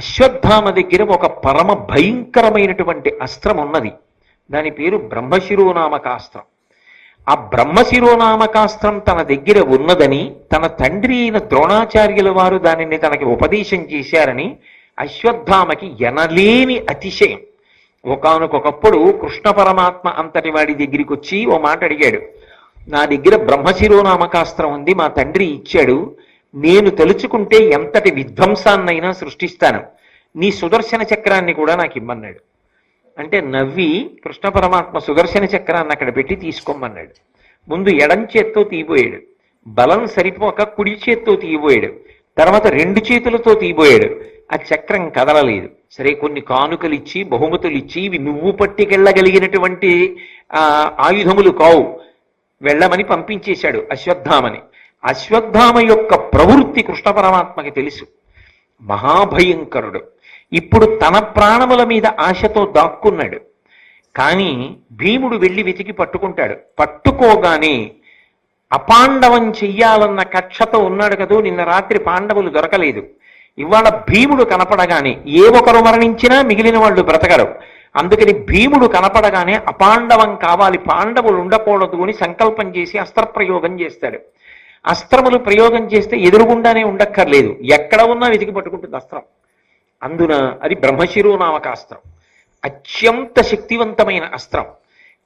అశ్వత్థామ దగ్గర ఒక పరమ భయంకరమైనటువంటి అస్త్రం ఉన్నది. దాని పేరు బ్రహ్మశిరోనామకాస్త్రం ఆ బ్రహ్మశిరోనామకాస్త్రం తన దగ్గర ఉన్నదని తన తండ్రి అయిన ద్రోణాచార్యుల వారు దానిని తనకి ఉపదేశం చేశారని అశ్వత్థామకి ఎనలేని అతిశయం. ఒకనకొకప్పుడు కృష్ణ పరమాత్మ అంతటి వాడి దగ్గరికి వచ్చి ఓ మాట అడిగాడు. నా దగ్గర బ్రహ్మశిరోనామకాస్త్రం ఉంది మా తండ్రి ఇచ్చాడు. నేను తలుచుకుంటే ఎంతటి విధ్వంసాన్నైనా సృష్టిస్తాను. నీ సుదర్శన చక్రాన్ని కూడా నాకు ఇమ్మన్నాడు. అంటే నవ్వి కృష్ణ పరమాత్మ సుదర్శన చక్రాన్ని అక్కడ పెట్టి తీసుకోమన్నాడు. ముందు ఎడం చేత్తో తీయబోయాడు. బలం సరిపోక కుడి చేత్తో తీయబోయాడు. తర్వాత రెండు చేతులతో తీయబోయాడు. ఆ చక్రం కదలలేదు. సరే కొన్ని కానుకలు ఇచ్చి బహుమతులు ఇచ్చి ఇవి నువ్వు పట్టుకెళ్ళగలిగినటువంటి ఆయుధములు కావు. వెళ్ళమని పంపించేశాడు అశ్వత్థామని. అశ్వత్థామ యొక్క ప్రవృత్తి కృష్ణ పరమాత్మకి తెలుసు. మహాభయంకరుడు. ఇప్పుడు తన ప్రాణముల మీద ఆశతో దాక్కున్నాడు. కానీ భీముడు వెళ్ళి వెతికి పట్టుకుంటాడు. పట్టుకోగానే అపాండవం చెయ్యాలన్న కక్షతో ఉన్నాడు కదూ నిన్న రాత్రి పాండవులు దొరకలేదు. ఇవాళ భీముడు కనపడగానే ఏ ఒకరు మరణించినా మిగిలిన వాళ్ళు బ్రతకరు. అందుకని భీముడు కనపడగానే అపాండవం కావాలి పాండవులు ఉండకూడదు అని సంకల్పం చేసి అస్త్రప్రయోగం చేస్తాడు. అస్త్రములు ప్రయోగం చేస్తే ఎదురుగుండానే ఉండక్కర్లేదు. ఎక్కడ ఉన్నా వెతికి పట్టుకుంటుంది అస్త్రం. అందున అది బ్రహ్మశిరోనామకాస్త్రం అత్యంత శక్తివంతమైన అస్త్రం.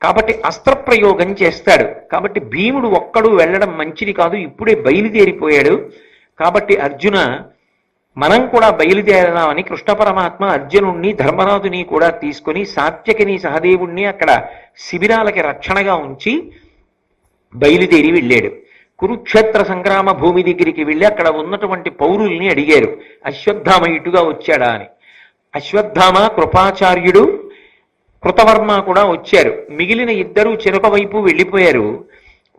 కాబట్టి అస్త్ర ప్రయోగం చేస్తాడు. కాబట్టి భీముడు ఒక్కడు వెళ్ళడం మంచిది కాదు. ఇప్పుడే బయలుదేరిపోయాడు. కాబట్టి అర్జున మనం కూడా బయలుదేరదామని కృష్ణ పరమాత్మ అర్జునుణ్ణి ధర్మరాజుని కూడా తీసుకొని సాత్యకిని సహదేవుణ్ణి అక్కడ శిబిరాలకి రక్షణగా ఉంచి బయలుదేరి వెళ్ళాడు. కురుక్షేత్ర సంగ్రామ భూమి దగ్గరికి వెళ్ళి అక్కడ ఉన్నటువంటి పౌరుల్ని అడిగారు. అశ్వత్థామ ఇటుగా వచ్చాడా అని. అశ్వత్థామ కృపాచార్యుడు కృతవర్మ కూడా వచ్చారు. మిగిలిన ఇద్దరు చెరొక వైపు వెళ్ళిపోయారు.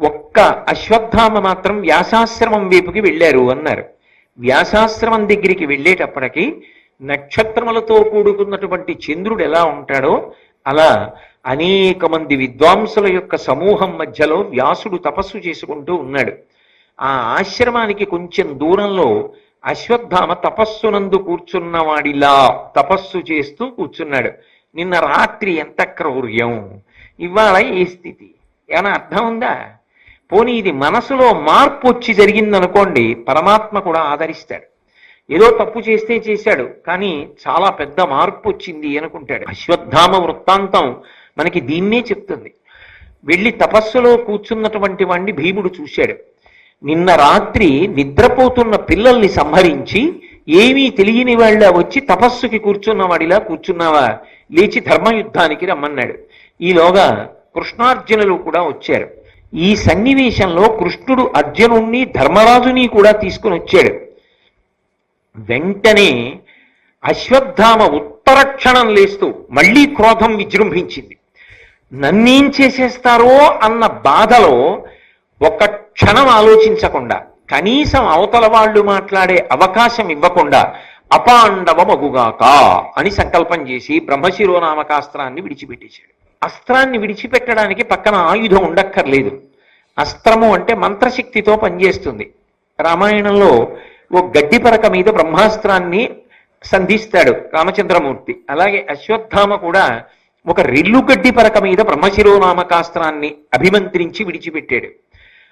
ఒక్క అశ్వత్థామ మాత్రం వ్యాసాశ్రమం వైపుకి వెళ్ళారు అన్నారు. వ్యాసాశ్రమం దగ్గరికి వెళ్ళేటప్పటికి నక్షత్రములతో కూడుకున్నటువంటి చంద్రుడు ఎలా ఉంటాడో అలా అనేక మంది విద్వాంసుల యొక్క సమూహం మధ్యలో వ్యాసుడు తపస్సు చేసుకుంటూ ఉన్నాడు. ఆ ఆశ్రమానికి కొంచెం దూరంలో అశ్వత్థామ తపస్సునందు కూర్చున్నవాడిలా తపస్సు చేస్తూ కూర్చున్నాడు. నిన్న రాత్రి ఎంత క్రౌర్యం! ఇవాళ ఏ స్థితి? ఏమైనా అర్థం ఉందా? పోనీ ఇది మనసులో మార్పు వచ్చి జరిగిందనుకోండి పరమాత్మ కూడా ఆదరిస్తాడు. ఏదో తప్పు చేస్తే చేశాడు కానీ చాలా పెద్ద మార్పు వచ్చింది అనుకుంటాడు. అశ్వత్థామ వృత్తాంతం మనకి దీన్నే చెప్తుంది. వెళ్ళి తపస్సులో కూర్చున్నటువంటి వాణ్ణి భీముడు చూశాడు. నిన్న రాత్రి నిద్రపోతున్న పిల్లల్ని సంహరించి ఏమీ తెలియని వాళ్ళ వచ్చి తపస్సుకి కూర్చున్నవాడిలా కూర్చున్నావా? లేచి ధర్మయుద్ధానికి రమ్మన్నాడు. ఈలోగా కృష్ణార్జునులు కూడా వచ్చారు. ఈ సన్నివేశంలో కృష్ణుడు అర్జునుణ్ణి ధర్మరాజుని కూడా తీసుకుని వచ్చాడు. వెంటనే అశ్వత్థామ ఉత్తర క్షణం లేస్తూ మళ్ళీ క్రోధం విజృంభించింది. నన్నేం చేసేస్తారో అన్న బాధలో ఒక క్షణం ఆలోచించకుండా కనీసం అవతల వాళ్ళు మాట్లాడే అవకాశం ఇవ్వకుండా అపాండవమగుగాక అని సంకల్పం చేసి బ్రహ్మశిరోనామకాస్త్రాన్ని విడిచిపెట్టేశాడు. అస్త్రాన్ని విడిచిపెట్టడానికి పక్కన ఆయుధం ఉండక్కర్లేదు. అస్త్రము అంటే మంత్రశక్తితో పనిచేస్తుంది. రామాయణంలో ఓ గడ్డి పరక మీద బ్రహ్మాస్త్రాన్ని సంధిస్తాడు రామచంద్రమూర్తి. అలాగే అశ్వత్థామ కూడా ఒక రెల్లుగడ్డి పరక మీద బ్రహ్మశిరోనామకాస్త్రాన్ని అభిమంత్రించి విడిచిపెట్టాడు.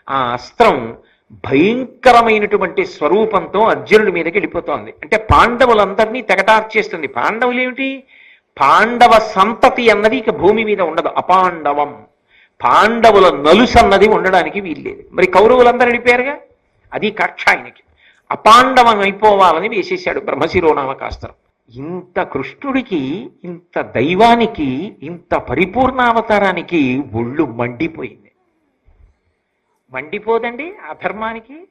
ఆ అస్త్రం భయంకరమైనటువంటి స్వరూపంతో అర్జునుడి మీదకి వెళ్ళిపోతోంది. అంటే పాండవులందరినీ తెగటార్చేస్తుంది. పాండవులు ఏమిటి పాండవ సంతతి అన్నది ఇక భూమి మీద ఉండదు. అపాండవం. పాండవుల నలుసు అన్నది ఉండడానికి వీల్లేదు. మరి కౌరవులందరూ వెళ్ళిపోయారుగా? అది కక్ష ఆయనకి. అపాండవం అయిపోవాలని వేసేశాడు బ్రహ్మశిరోనామకాస్త్రం. ఇంత కృష్ణుడికి ఇంత దైవానికి ఇంత పరిపూర్ణావతారానికి ఒళ్ళు మండిపోయింది. మండిపోదండి అధర్మానికి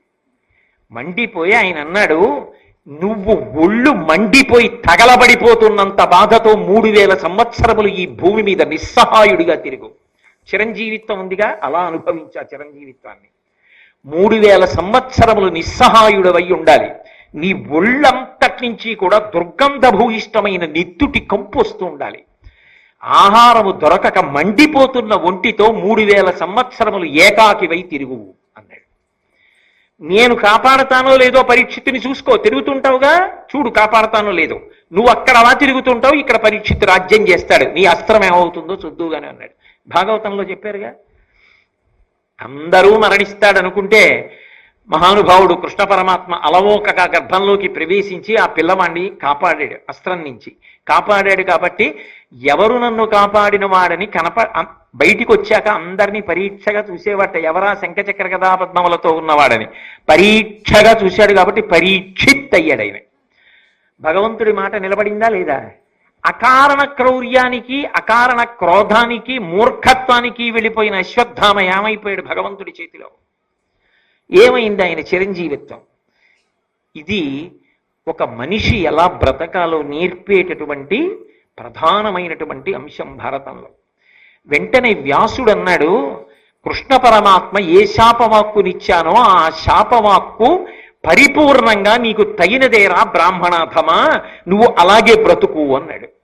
మండిపోయి ఆయన అన్నాడు నువ్వు ఒళ్ళు మండిపోయి తగలబడిపోతున్నంత బాధతో మూడు వేల సంవత్సరములు ఈ భూమి మీద నిస్సహాయుడిగా తిరుగు. చిరంజీవిత్వం ఉందిగా అలా అనుభవించా చిరంజీవిత్వాన్ని. మూడు వేల సంవత్సరములు నిస్సహాయుడవై ఉండాలి. నీ ఒళ్ళంతటి నుంచి కూడా దుర్గంధభూయిష్టమైన నిత్తుటి కంపు వస్తూ ఉండాలి. ఆహారము దొరకక మండిపోతున్న ఒంటితో మూడు వేల సంవత్సరములు ఏకాకివై తిరుగు అన్నాడు. నేను కాపాడతానో లేదో పరీక్షిత్తుని చూసుకో తిరుగుతుంటావుగా? చూడు కాపాడతానో లేదో. నువ్వు అక్కడ అలా తిరుగుతుంటావు ఇక్కడ పరీక్షిత్తు రాజ్యం చేస్తాడు. నీ అస్త్రం ఏమవుతుందో చూద్దుగానే అన్నాడు. భాగవతంలో చెప్పారుగా అందరూ మరణిస్తాడనుకుంటే మహానుభావుడు కృష్ణ పరమాత్మ అలవోకగా గర్భంలోకి ప్రవేశించి ఆ పిల్లవాణ్ణి కాపాడాడు అస్త్రం నుంచి. కాపాడాడు కాబట్టి ఎవరు నన్ను కాపాడిన వాడని కనప బయటికి వచ్చాక అందరినీ పరీక్షగా చూసేవాట. ఎవరా శంఖచక్ర గదా పద్మములతో ఉన్నవాడని. పరీక్షగా చూశాడు కాబట్టి పరీక్షిత్ అయ్యాడు ఆయన భగవంతుడి మాట నిలబడిందా లేదా? అకారణ క్రౌర్యానికి అకారణ క్రోధానికి మూర్ఖత్వానికి వెళ్ళిపోయిన అశ్వత్థామ ఏమైపోయాడు భగవంతుడి చేతిలో? ఏమైంది ఆయన చిరంజీవిత్వం? ఇది ఒక మనిషి ఎలా బ్రతకాలో నేర్పేటటువంటి ప్రధానమైనటువంటి అంశం భారతంలో. వెంటనే వ్యాసుడు అన్నాడు కృష్ణ పరమాత్మ ఏ శాపవాక్కునిచ్చానో ఆ శాపవాక్కు పరిపూర్ణంగా నీకు తగినదేరా బ్రాహ్మణాథమా నువ్వు అలాగే బ్రతుకు అన్నాడు.